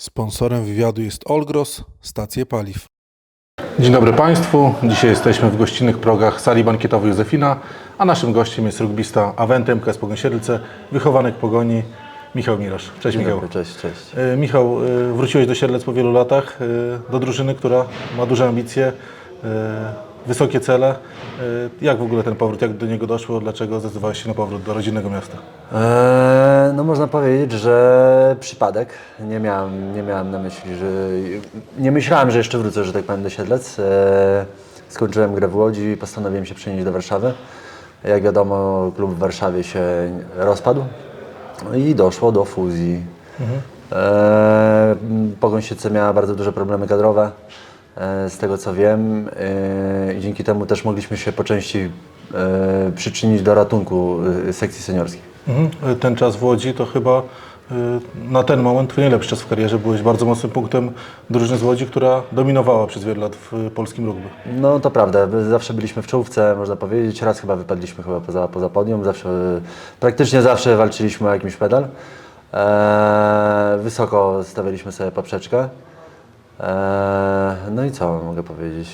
Sponsorem wywiadu jest Olgros, stacje paliw. Dzień dobry Państwu. Dzisiaj jesteśmy w gościnnych progach sali bankietowej Józefina, a naszym gościem jest rugbista Awenty MKS Pogoń Siedlce, wychowanek Pogoni Michał Mirosz. Cześć Dzień Michał. dobry, cześć, cześć. E, Michał, e, wróciłeś do Siedlec po wielu latach, e, do drużyny, która ma duże ambicje, wysokie cele. E, Jak w ogóle ten powrót, jak do niego doszło, dlaczego zdecydowałeś się na powrót do rodzinnego miasta? Eee, no można powiedzieć, że przypadek. Nie miałem, nie miałem na myśli, że... Nie myślałem, że jeszcze wrócę, że tak powiem, do Siedlec. Eee, skończyłem grę w Łodzi i postanowiłem się przenieść do Warszawy. Jak wiadomo, klub w Warszawie się rozpadł i doszło do fuzji. Eee, Pogoń Siedlce miała bardzo duże problemy kadrowe, z tego co wiem. e, I dzięki temu też mogliśmy się po części e, przyczynić do ratunku e, sekcji seniorskiej. Mhm. E, Ten czas w Łodzi to chyba e, na ten moment Twój najlepszy czas w karierze. Byłeś bardzo mocnym punktem drużyny z Łodzi, która dominowała przez wiele lat w e, polskim rugby. No to prawda, zawsze byliśmy w czołówce, można powiedzieć. Raz chyba wypadliśmy chyba poza, poza podium, zawsze, praktycznie zawsze walczyliśmy o jakiś medal. Eee, wysoko stawialiśmy sobie poprzeczkę. Eee, no i co mogę powiedzieć?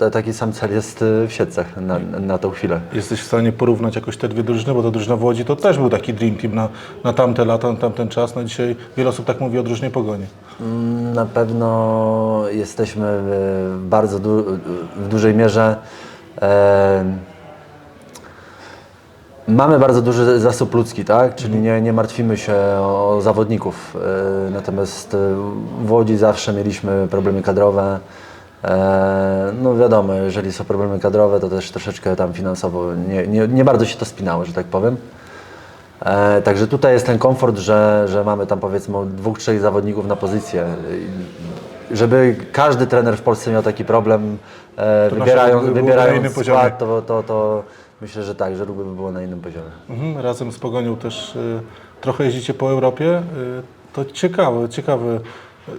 No, taki sam cel jest y, w Siedcach na, na tą chwilę. Jesteś w stanie porównać jakoś te dwie drużyny, bo ta drużyna w Łodzi to też był taki dream team na, na tamte lata, na tamten czas. Na dzisiaj wiele osób tak mówi o drużynie Pogoni. Mm, Na pewno jesteśmy w bardzo du- w dużej mierze. em, mamy bardzo duży zasób ludzki, tak? Czyli nie, nie martwimy się o zawodników. E, natomiast e, w Łodzi zawsze mieliśmy problemy kadrowe. E, No wiadomo, jeżeli są problemy kadrowe, to też troszeczkę tam finansowo nie, nie, nie bardzo się to spinało, że tak powiem. E, także tutaj jest ten komfort, że, że mamy tam powiedzmy dwóch, trzech zawodników na pozycję. I Żeby każdy trener w Polsce miał taki problem, e, nasze wybierając, rugby było na innym wybierając poziomie. skład, to, to, to myślę, że tak, że rugby by było na innym poziomie. Mhm. Razem z Pogonią też y, trochę jeździcie po Europie. Y, to ciekawe, ciekawe.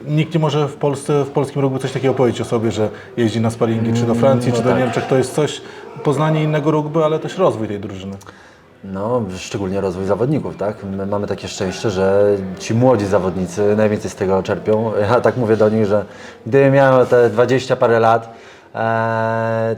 Nikt nie może w Polsce, w polskim rugby coś takiego powiedzieć o sobie, że jeździ na sparingi, czy do Francji, czy do Niemczech. To jest coś, poznanie innego rugby, ale też rozwój tej drużyny. No, szczególnie rozwój zawodników, tak? My mamy takie szczęście, że ci młodzi zawodnicy najwięcej z tego czerpią. Ja tak mówię do nich, że gdybym miał te 20 parę lat,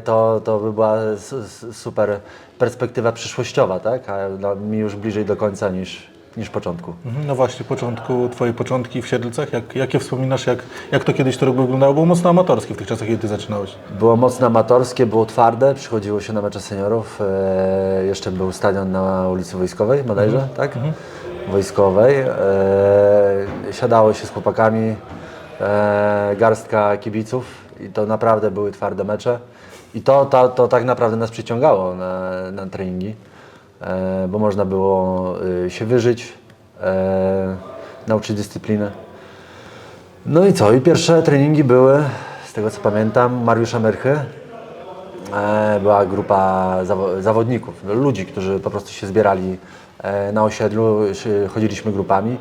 to, to by była su- su- super perspektywa przyszłościowa, tak? A no, mi już bliżej do końca niż, niż początku. Mhm. No właśnie, początku, Twoje początki w Siedlcach, jak, jakie wspominasz, jak, jak to kiedyś to wyglądało? Było mocno amatorskie w tych czasach, kiedy Ty zaczynałeś. Było mocno amatorskie, było twarde, przychodziło się na mecze seniorów. E, jeszcze był stadion na ulicy Wojskowej, bodajże, tak? Wojskowej. E, siadało się z chłopakami, e, garstka kibiców i to naprawdę były twarde mecze. I to, to, to tak naprawdę nas przyciągało na, na treningi, e, bo można było e, się wyżyć, e, nauczyć dyscypliny. No i co? I pierwsze treningi były, z tego co pamiętam, Mariusza Merchy. E, Była grupa zawo- zawodników, ludzi, którzy po prostu się zbierali e, na osiedlu, chodziliśmy grupami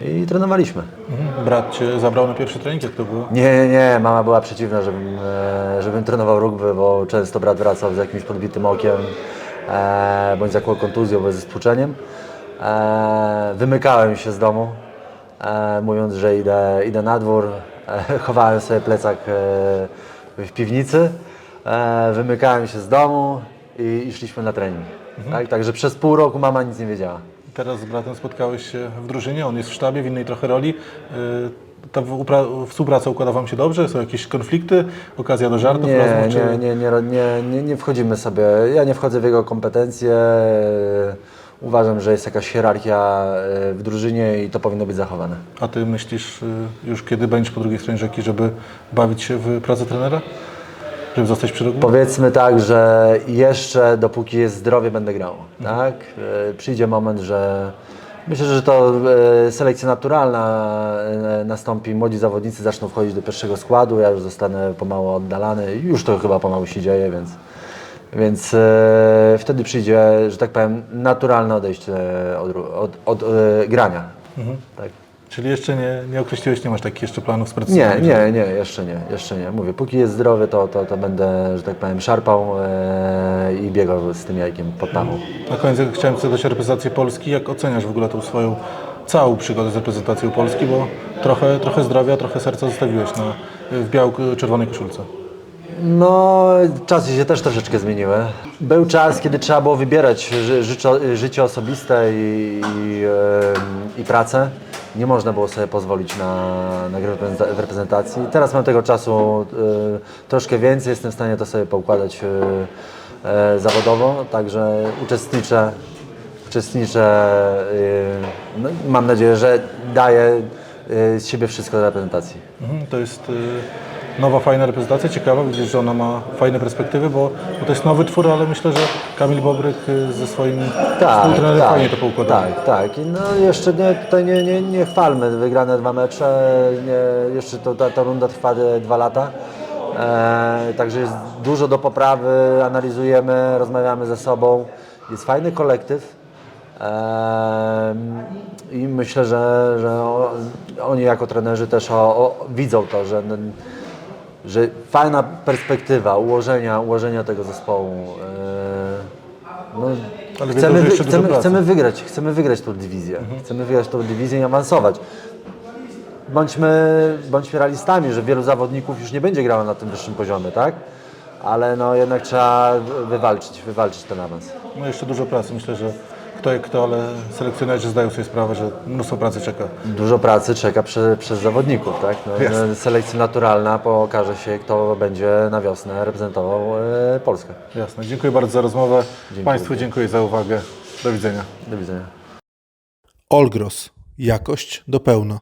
i trenowaliśmy. Mhm. Brat Cię zabrał na pierwszy trening, jak to było? Nie, nie, mama była przeciwna, żebym, e, żebym trenował rugby, bo często brat wracał z jakimś podbitym okiem, e, bądź z jakąś kontuzją, bądź ze spłuczeniem. E, wymykałem się z domu, e, mówiąc, że idę, idę na dwór, e, chowałem sobie plecak e, w piwnicy, e, wymykałem się z domu i, i szliśmy na trening. Tak? Także przez pół roku mama nic nie wiedziała. Teraz z bratem spotkałeś się w drużynie, on jest w sztabie, w innej trochę roli. Y, Ta współpraca układa Wam się dobrze? Są jakieś konflikty? Okazja do żartów, Nie, rozmów? Czy... nie, nie, nie, nie, nie, wchodzimy sobie. Ja nie wchodzę w jego kompetencje. Uważam, że jest jakaś hierarchia e, w drużynie i to powinno być zachowane. A Ty myślisz y, już kiedy będziesz po drugiej stronie rzeki, żeby bawić się w pracę trenera? Żeby zostać przy? Powiedzmy tak, że jeszcze dopóki jest zdrowie będę grał. Tak? E, Przyjdzie moment, że myślę, że to e, selekcja naturalna e, nastąpi. Młodzi zawodnicy zaczną wchodzić do pierwszego składu. Ja już zostanę pomału oddalany. Już to chyba pomału się dzieje, więc. Więc e, wtedy przyjdzie, że tak powiem, naturalne odejście od, ru- od, od e, grania. Mhm. Tak. Czyli jeszcze nie, nie określiłeś, nie masz takich jeszcze planów pracy? Nie, nie, nie, jeszcze nie, jeszcze nie. Mówię, póki jest zdrowy, to, to, to będę, że tak powiem, szarpał e, i biegał z tym jajkiem pod pachą. Na koniec chciałem zapytać o reprezentację Polski. Jak oceniasz w ogóle tą swoją całą przygodę z reprezentacją Polski, bo trochę, trochę zdrowia, trochę serca zostawiłeś na, w biało-czerwonej koszulce. No, czasy się też troszeczkę zmieniły. Był czas, kiedy trzeba było wybierać ży, życie, życie osobiste i, i, em, i pracę. Nie można było sobie pozwolić na, na grę w reprezenta- w reprezentacji. Teraz mam tego czasu e, troszkę więcej, jestem w stanie to sobie poukładać e, e, zawodowo, także uczestniczę, uczestniczę e, no, mam nadzieję, że daję e, z siebie wszystko do reprezentacji. Mhm, To jest y, nowa, fajna reprezentacja, ciekawa, widzisz, że ona ma fajne perspektywy, bo, bo to jest nowy twór, ale myślę, że Kamil Bobryk y, ze swoim współtrenerem fajnie to poukładał. Tak, tak. I no jeszcze nie, tutaj nie, nie, nie chwalmy, wygrane dwa mecze, nie, jeszcze to, ta, ta runda trwa e, dwa lata. E, także jest dużo do poprawy, analizujemy, rozmawiamy ze sobą. Jest fajny kolektyw. E, I myślę, że, że oni jako trenerzy też o, o, widzą to, że, że fajna perspektywa ułożenia, ułożenia tego zespołu. E, no, Ale chcemy, wy, chcemy, chcemy wygrać, chcemy wygrać tą dywizję. Chcemy wygrać tą dywizję i awansować. Bądźmy, bądźmy realistami, że wielu zawodników już nie będzie grało na tym wyższym poziomie, tak? Ale no jednak trzeba wywalczyć, wywalczyć ten awans. No jeszcze dużo pracy, myślę, że kto jak kto, ale selekcjonerzy zdają sobie sprawę, że mnóstwo pracy czeka. Dużo pracy czeka prze, przez zawodników, tak? No, no, selekcja naturalna pokaże się, kto będzie na wiosnę reprezentował e, Polskę. Jasne, dziękuję bardzo za rozmowę. Państwu dziękuję za uwagę. Do widzenia. Do widzenia. Olgros. Jakość do pełna.